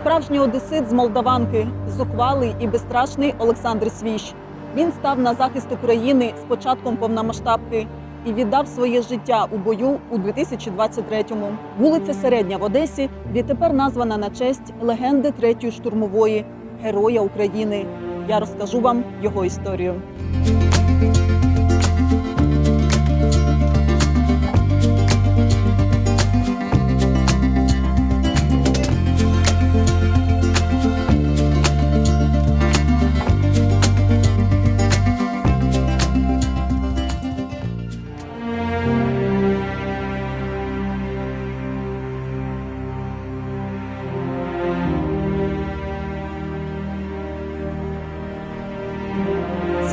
Справжній одесит з Молдаванки, зухвалий і безстрашний Олександр Свіщ. Він став на захист України з початком повномасштабки і віддав своє життя у бою у 2023-му. Вулиця Середня в Одесі відтепер названа на честь легенди третьої штурмової героя України. Я розкажу вам його історію.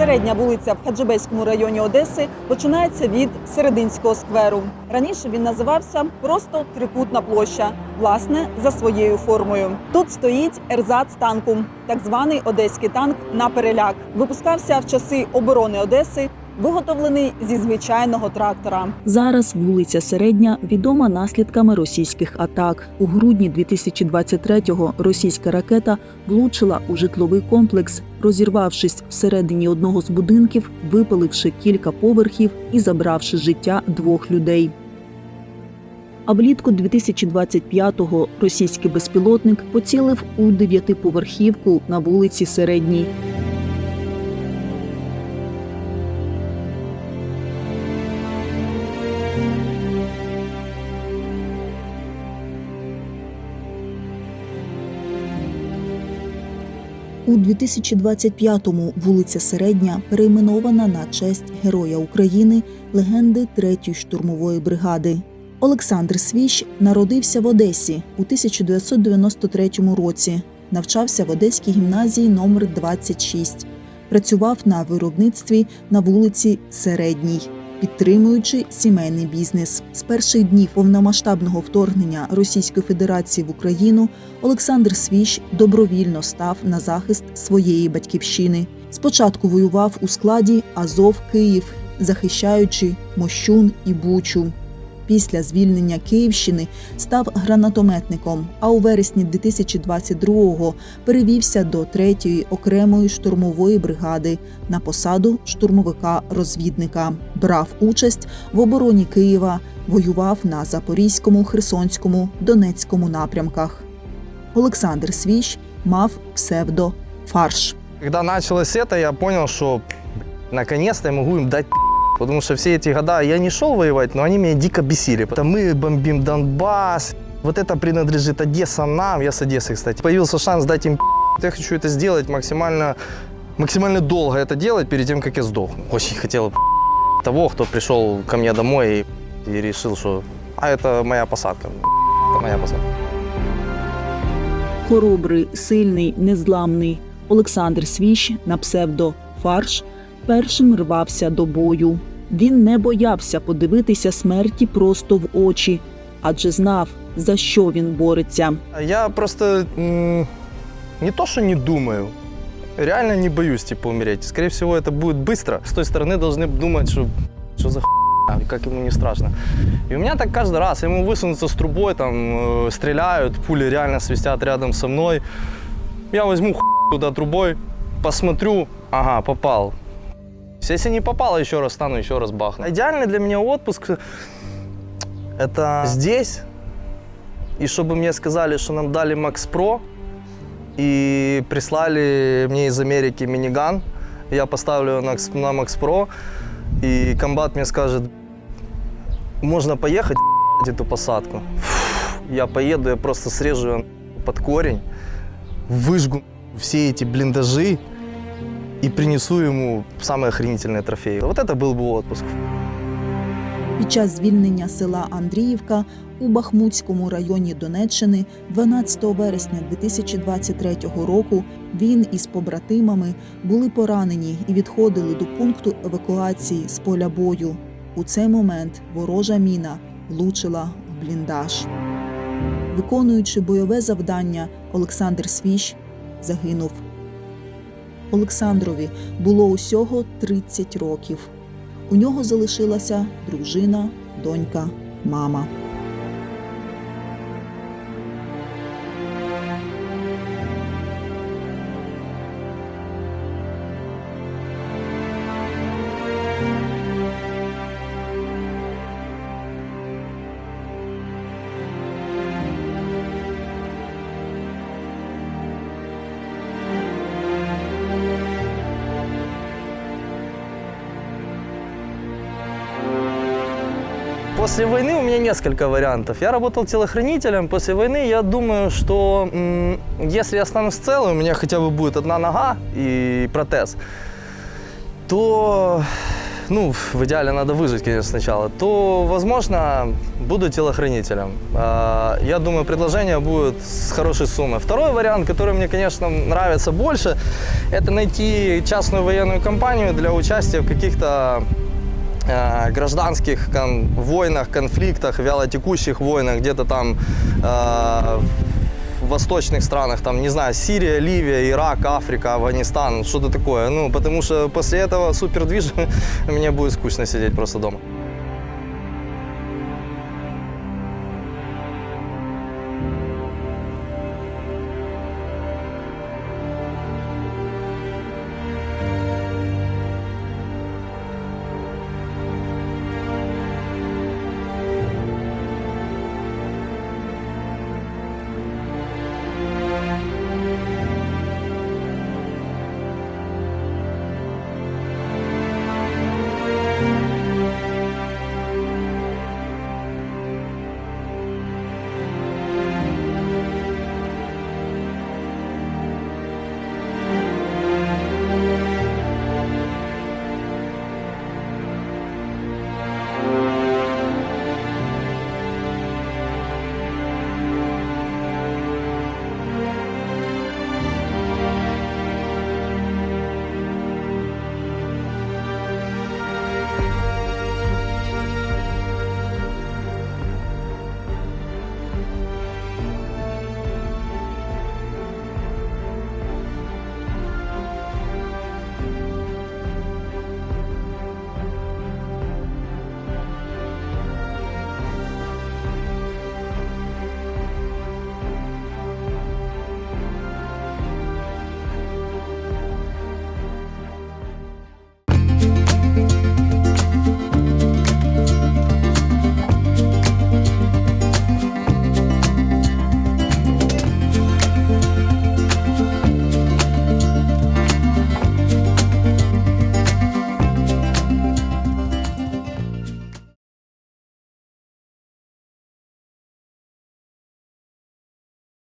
Середня вулиця в Хаджибейському районі Одеси починається від Серединського скверу. Раніше він називався просто Трикутна площа, власне, за своєю формою. Тут стоїть ерзац танку, так званий одеський танк на переляк. Випускався в часи оборони Одеси. Виготовлений зі звичайного трактора. Зараз вулиця Середня відома наслідками російських атак. У грудні 2023-го російська ракета влучила у житловий комплекс, розірвавшись всередині одного з будинків, випаливши кілька поверхів і забравши життя двох людей. А влітку 2025-го російський безпілотник поцілив у дев'ятиповерхівку на вулиці Середній. У 2025-му вулиця Середня перейменована на честь Героя України, легенди 3-ї штурмової бригади. Олександр Свіщ народився в Одесі у 1993 році. Навчався в Одеській гімназії номер 26 Працював на виробництві на вулиці Середній, підтримуючи сімейний бізнес. З перших днів повномасштабного вторгнення Російської Федерації в Україну Олександр Свіщ добровільно став на захист своєї батьківщини. Спочатку воював у складі Азов Київ, захищаючи Мощун і Бучу. Після звільнення Київщини став гранатометником, а у вересні 2022-го перевівся до 3-ї окремої штурмової бригади на посаду штурмовика-розвідника. Брав участь в обороні Києва, воював на Запорізькому, Херсонському, Донецькому напрямках. Олександр Свіщ мав псевдо Фарш. Когда началось это, я понял, что наконец-то я могу им дать пи***. Потому что все эти года я не шел воевать, но они меня дико бесили. Потому мы бомбим Донбасс, вот это принадлежит Одесса нам, я с Одессы, кстати. Появился шанс дать им пи***. Я хочу это сделать максимально, максимально долго это делать перед тем, как я сдохну. Очень хотел пи*** того, кто пришел ко мне домой и, и решил, что а это моя посадка. Это моя посадка. Хоробрий, сильний, незламний Олександр Свіщ на псевдо Фарш першим рвався до бою. Він не боявся подивитися смерті просто в очі, адже знав, за що він бореться. Я просто м, не то, что не думаю, реально не боюсь, типа, умереть. Скорее всего, это будет быстро. С той стороны должны думать, что, что за хуйня, как ему не страшно. И у меня так каждый раз, ему высунуться с трубой, там, э, стреляют, пули реально свистят рядом со мной. Я возьму хуй туда трубой, посмотрю, ага, попал. Если не попало, еще раз стану, еще раз бахну. Идеальный для меня отпуск – это здесь, и чтобы мне сказали, что нам дали Max Pro, и прислали мне из Америки миниган, я поставлю на, на Max Pro, и комбат мне скажет, можно поехать эту посадку. Я поеду, я просто срежу под корень, выжгу все эти блиндажи и принесу ему самые охренительные трофеи. Вот это был бы отпуск. Під час звільнення села Андріївка у Бахмутському районі Донеччини 12 вересня 2023 року він із побратимами були поранені і відходили до пункту евакуації з поля бою. У цей момент ворожа міна влучила в бліндаж. Виконуючи бойове завдання, Олександр Свіщ загинув. Олександрові було усього 30 років. У нього залишилася дружина, донька, мама. После войны у меня несколько вариантов. Я работал телохранителем. После войны я думаю, что если я останусь целый, у меня хотя бы будет одна нога и протез, то, ну, в идеале надо выжить, конечно, сначала, то, возможно, буду телохранителем. А, Я думаю, предложение будет с хорошей суммой. Второй вариант, который мне, конечно, нравится больше, это найти частную военную компанию для участия в каких-то э, гражданских кон- войнах, конфликтах, вялотекущих войнах, где-то там э, в восточных странах, там, не знаю, Сирия, Ливия, Ирак, Африка, Афганистан, что-то такое. Ну, потому что после этого супердвижа мне будет скучно сидеть просто дома.